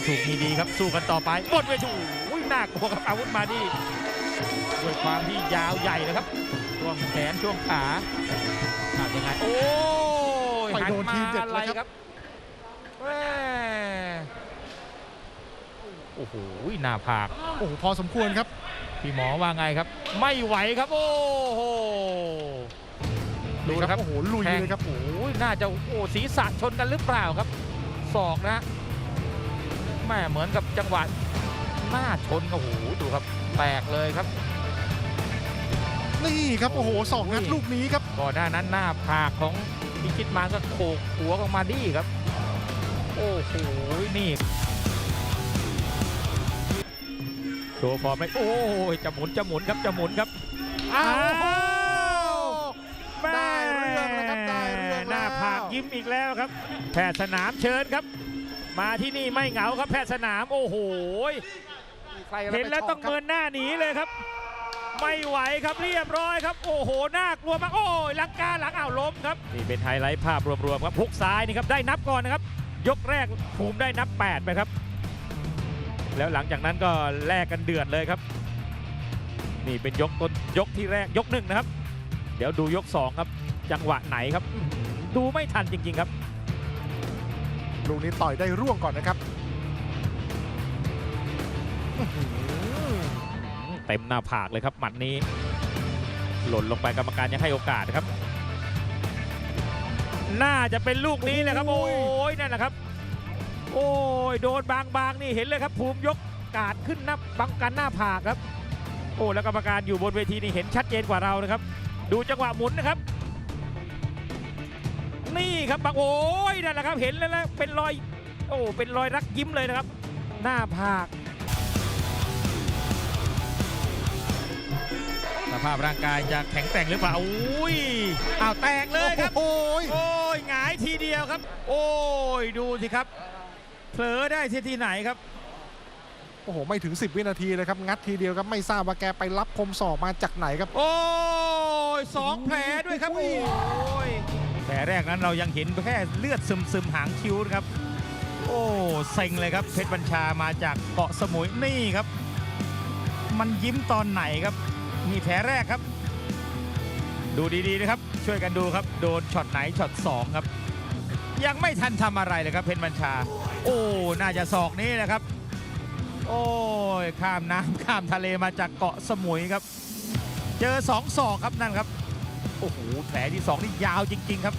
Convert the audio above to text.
ไม่ถูกมีดีครับสู้กันต่อไปหมดเวทีโอ้ยน่ากลัวครับอาวุธมาดีด้วยความที่ยาวใหญ่นะครับช่วงแขนช่วงขาอายังไงโอ้ยไปโดนหัทีมาเด็ดอะไรเลยคครัรับบแม่โอ้โหหน้าผากโอ้โหพอสมควรครับ พี่หมอว่าไงครับ ไม่ไหวครับ โอ้โหดูนะครับโอ้โหลุยเลยครับโอ้ยน่าจะโอ้ศีรษะชนกันหรือเปล่าครับศอกนะ แม่เหมือนกับจังหวะหน้าชนโอ้โหดูครับแตกเลยครับ นี่ครับโอ้โหสองนัดลูกนี้ครับก่อนหน้านั้นหน้าผากของพิชิตมารก็โขกหัวของมาดี้ครับ โอ้โหนี่โชว์ฟอร์มไปโอ้ยจะหมุนจะหมุนครับจะหมุนครับอ้าวอ้าวแม่ได้เรื่องแล้วครับได้เรื่องหน้าแล้วผากยิ้มอีกแล้วครับแพทย์สนามเชิญครับ มาที่นี่ไม่เหงาครับแพทย์สนามโอ้โหใครเห็นแล้วต้องเมินหน้าหนีเลยครับ ไม่ไหวครับเรียบร้อยครับ โอ้โหน่ากลัวมากโอ้ยลังกาหลังอ่าวล้มครับนี่เป็นไฮไลท์ภาพรวมๆครับพุกซ้ายนี่ครับได้นับก่อนนะครับ ยกแรกภูมิได้นับ8ไปครับ แล้วหลังจากนั้นก็แลกกันเดือดเลยครับ นี่เป็นยกต้นยกที่แรกยกหนึ่งนะครับ เดี๋ยวดูยกสองครับจังหวะไหนครับอื้อหือดูไม่ทันจริง ๆ ครับ ลูกนี้ต่อยได้ร่วงก่อนนะครับเต็มหน้าผากเลยครับหมัดนี้ หล่นลงไปกรรมการยังให้โอกาสนะครับ น่าจะเป็นลูกนี้แหละครับ โอ้โอ้ยยนั่นแหละครับ โอ้ยโดนบางๆนี่เห็นเลยครับ ภูมิยกกาดขึ้นหน้าบังกันหน้าผากครับ โอ้แล้วกรรมการอยู่บนเวทีนี่เห็นชัดเจนกว่าเรานะครับ ดูจังหวะหมุนนะครับ นี่ครับบางโอ้ยนั่นแหละครับเห็นแล้วนะเป็นรอยโอ้เป็นรอยรักยิ้มเลยนะครับ หน้าผากสภาพร่างกายจะแข็งแกร่งหรือเปล่าอุ้ยอ้าวแตกเลยครับ โอ้ยโอ้ยหงายทีเดียวครับ โอ้ยดูสิครับเผลอได้ที่ที่ไหนครับ โอ้โห ไม่ถึง 10 วินาทีเลยครับ งัดทีเดียวครับ ไม่ทราบว่าแกไปรับคมศอกมาจากไหนครับ โอ้ยสองแผลด้วยครับ โอ้โอ้ยย แผลแรกนั้นเรายังเห็นแค่เลือดซึมๆหางคิ้วครับ โอ้เซ็งเลยครับเพชรบัญชามาจากเกาะสมุยนี่ครับ มันยิ้มตอนไหนครับนี่แผลแรกครับ ดูดีๆนะครับ ช่วยกันดูครับ โดนช็อตไหนช็อตสองครับ ยังไม่ทันทำอะไรเลยครับเพชรบัญชา โอ้น่าจะศอกนี้แหละครับ โอ้ยข้ามน้ำข้ามทะเลมาจากเกาะสมุยครับ เจอสองศอกครับนั่นครับ โอ้โหแผลที่สองนี่ยาวจริง ๆ ครับ